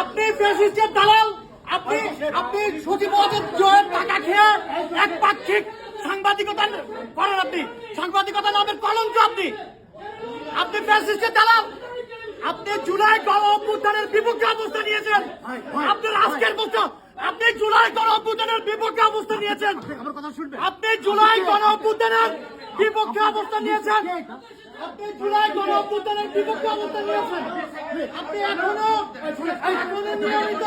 আপনি ফ্যাসিস্টের দালাল, আপনি আপনি সচিব জয়ের টাকা খেয়ে একপাক্ষিক সাংবাদিকতা করেন আপনি। সাংবাদিকতা নামের কলঙ্ক আপনি। আপনি ফ্যাসিস্টের দালাল আপনি জুলাই গণ অভ্যুত্থানের বিপক্ষে অবস্থা নিয়েছেন আপনার আজকের বছর আপনি জুলাই গণ অভ্যুত্থানের বিপক্ষে অবস্থা নিয়েছেন আপনি জুলাই গণ অভ্যুত্থানের বিপক্ষে অবস্থা নিয়েছেন আপনি জুলাই গণ অভ্যুত্থানের বিপক্ষে অবস্থান নিয়েছেন আপনি এখনও এখনও নিয়মিত